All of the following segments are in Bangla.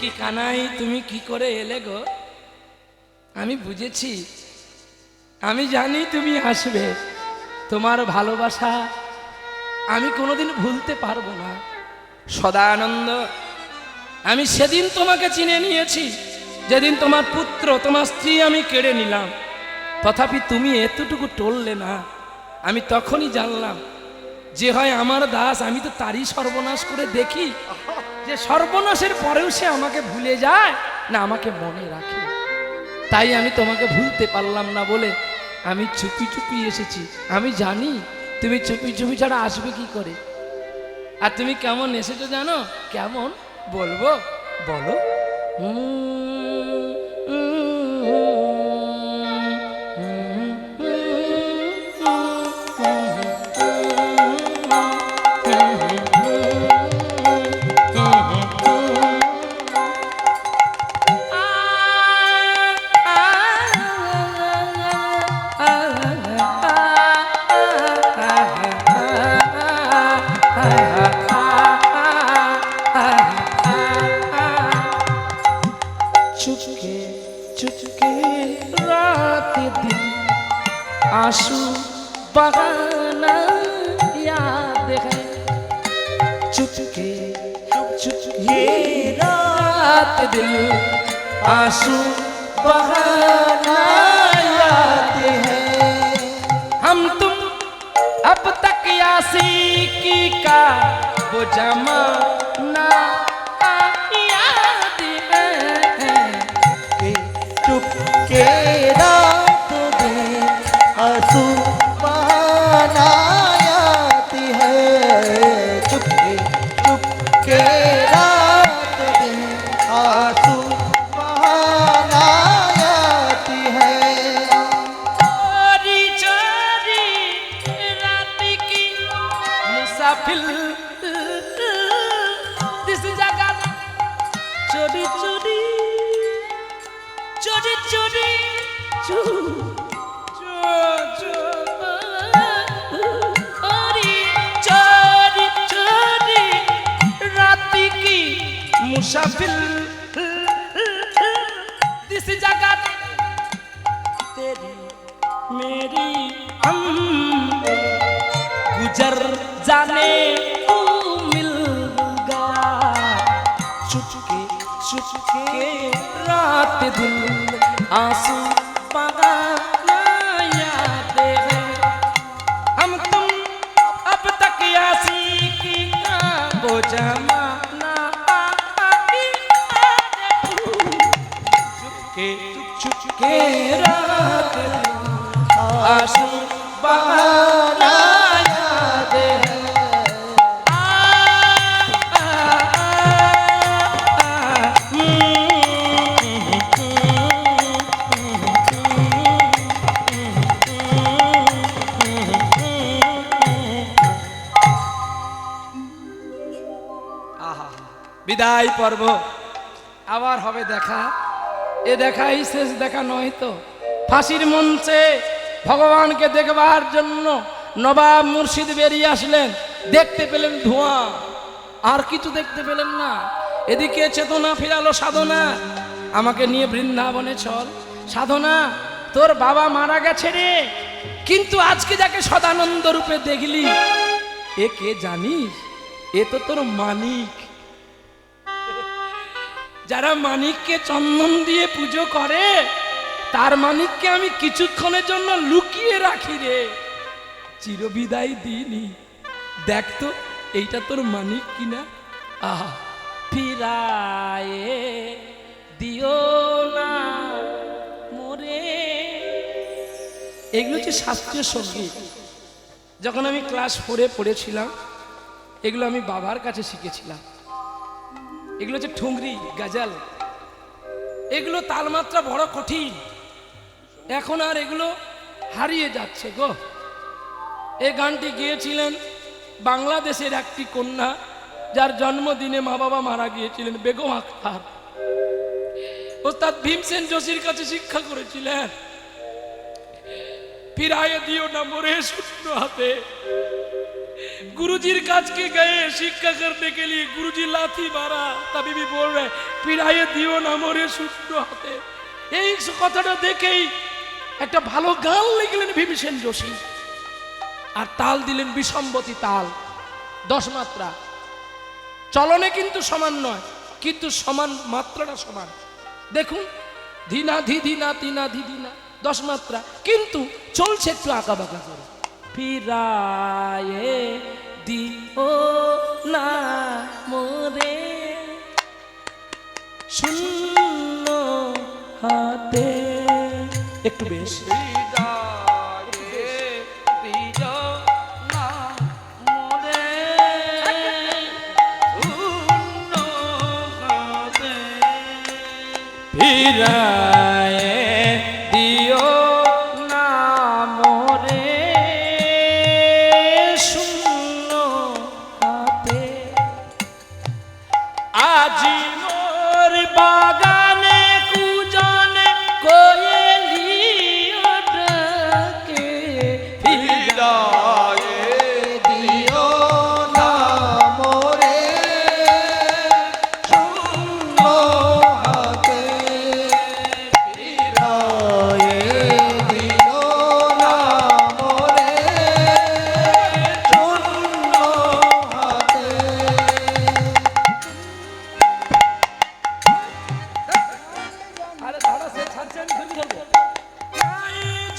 কি কানাই, তুমি কি করে এলে গো? আমি বুঝেছি। আমি জানি তুমি আসবে তোমার ভালোবাসা আমি কোনোদিন ভুলতে পারব না। সদানন্দ, আমি সেদিন তোমাকে চিনে নিয়েছি। যেদিন তোমার পুত্র, তোমার স্ত্রী আমি কেড়ে নিলাম। তথাপি তুমি এতটুকু টললে না। আমি তখনই জানলাম, যে হয় আমার দাস, আমি তো তারই সর্বনাশ করে দেখি। যে সর্বনাশের পরেও সে আমাকে ভুলে যায়, না আমাকে মনে রাখে। তাই আমি তোমাকে ভুলতে পারলাম না বলে আমি চুপি চুপি এসেছি। আমি জানি তুমি চুপি চুপি ছাড়া আসবে কি করে। আর তুমি কেমন এসেছ জানো? কেমন? বলব? বলো। হুম आँसू बहाना याद है। चुपके चुपके रात दिन आँसू बहाना याद है। हम तुम अब तक यासी का वो जमाना याद है। चुपके গাফিল দিস জাগাত চুরি চুরি। চুরি চুরি। চুরি মুসাফিল? रात दिन आंसू बहाना याद है हम तुम अब तक यासी की का वो जमाना चुपके चुपके रात दिन आंसू বিদায় পর্ব। আবার হবে দেখা। এ দেখাই শেষ দেখা নয় তো। ফাঁসির মঞ্চে ভগবানকে দেখবার জন্য নবাব মুর্শিদ বেরিয়ে আসলেন। দেখতে পেলেন ধোঁয়া। আর কিছু দেখতে পেলেন না। এদিকে চেতনা ফিরালো সাধনা। আমাকে নিয়ে বৃন্দাবনে চল। সাধনা, তোর বাবা মারা গেছে রে। কিন্তু আজকে যাকে সদানন্দ রূপে দেখলি, এ কে জানিস? এ তো তোর মানিক। যারা মানিককে চন্দন দিয়ে পুজো করে, তার মানিককে আমি কিছুক্ষণের জন্য লুকিয়ে রাখি রে। চিরবিদায় দিইনি দেখ তো, এইটা তোর মানিক কিনা? আহা, ফিরায়ে দিও না মোরে। এগুলো হচ্ছে শাস্ত্রীয় সংগীত। যখন আমি ক্লাস ফোরে পড়েছিলাম, এগুলো আমি বাবার কাছে শিখেছিলাম। এগুলো হচ্ছে ঠুংরি, গাজাল। এগুলো তালমাত্রা বড় কঠিন। এখন আর এগুলো হারিয়ে যাচ্ছে গো। এই গানটি গিয়েছিলেন বাংলাদেশের একটি কন্যা, যার জন্মদিনে মা বাবা মারা গিয়েছিলেন, বেগম আখতার। ওস্তাদ ভীমসেন যোশীর কাছে শিক্ষা করেছিলেন। ফিরাইয়ে দিও না মোরে শূন্য হাতে गुरुजी काज के गए शिक्षा करने के लिए गुरुजी लाथी मारा तभी भी बोल रहे পিড়াইয়ে দিও না মরে শূন্য হাতে এই কথাটা দেখেই একটা ভালো গান লিখলেন ভীমসেন যোশী আর তাল দিলেন বিষম্বতী তাল দশ মাত্রা চলনে কিন্তু সমান নয় কিন্তু সমান মাত্রাটা সমান দেখুন ধিনা ধি ধিনা তিনা ধি ধিনা দশ মাত্রা কিন্তু চলছে একটু আঁকা বাঁকা করে। ফিরায়ে দিও না মোরে। শূন্য হাতে। একটু বেশ। ফিরায়ে মোর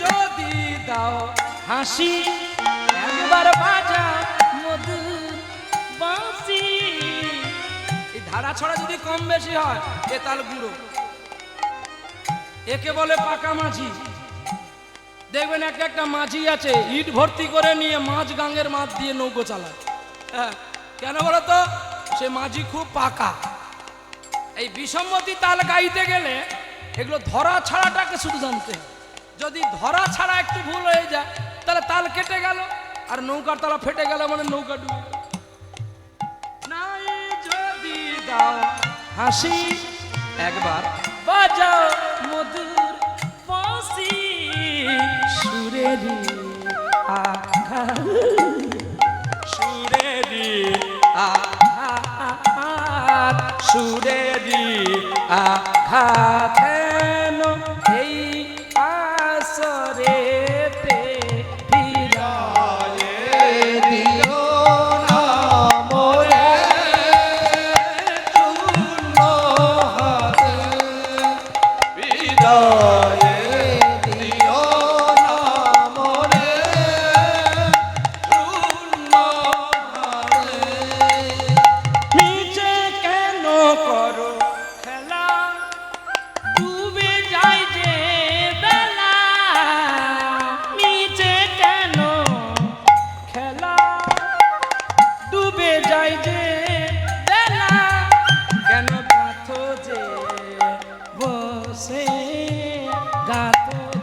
যদি দাও হাসি, একবার বাজা মধুর বাঁশি। এই ধারা ছড়া যদি কম বেশি হয়, এ তাল গুঁড়ো। একে বলে পাকা মাঝি। দেখবেন একটা একটা মাঝি আছে, ইট ভর্তি করে নিয়ে মাছ গাঙ্গের মাছ দিয়ে নৌকো চালায়। হ্যাঁ কেন তো? সে মাঝি খুব পাকা। এই বিষম্মতি তাল গাইতে গেলে এগুলো ধরা ছাড়াটাকে শুধু জানতে। যদি ধরা ছাড়া একটু ভুল হয়ে যায়, তাহলে তাল কেটে গেল, আর নৌকার তালা ফেটে গেল মানে নৌকা ডুবে নাই যদি দাও হাসি, একবার বাজাও মধুর বাঁশি সুরেরি আখা সুরেরি আঘাত সুরেরি আঘাত। হেন এই আসরেতে ফিরায়ে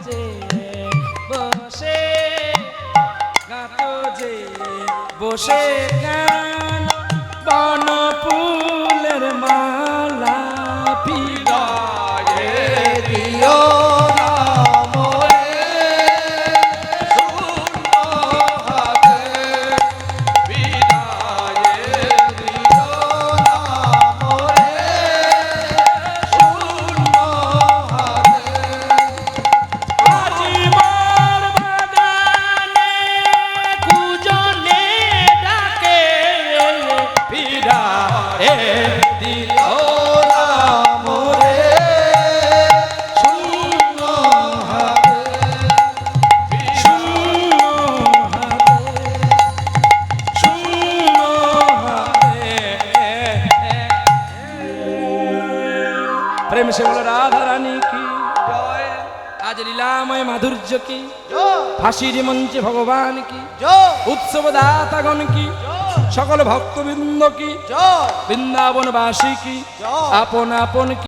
যে বসে গাতো যে বসে গান বন ফুলের প্রেম সে বলো রাধা রানী কি? আজ লীলাময় মাধুর্য কি? ফাঁসির মঞ্চে ভগবান কি? উৎসব দাতাগণ কি? সকল ভক্তবৃন্দ কি? বৃন্দাবনবাসী কি? আপন আপন কি?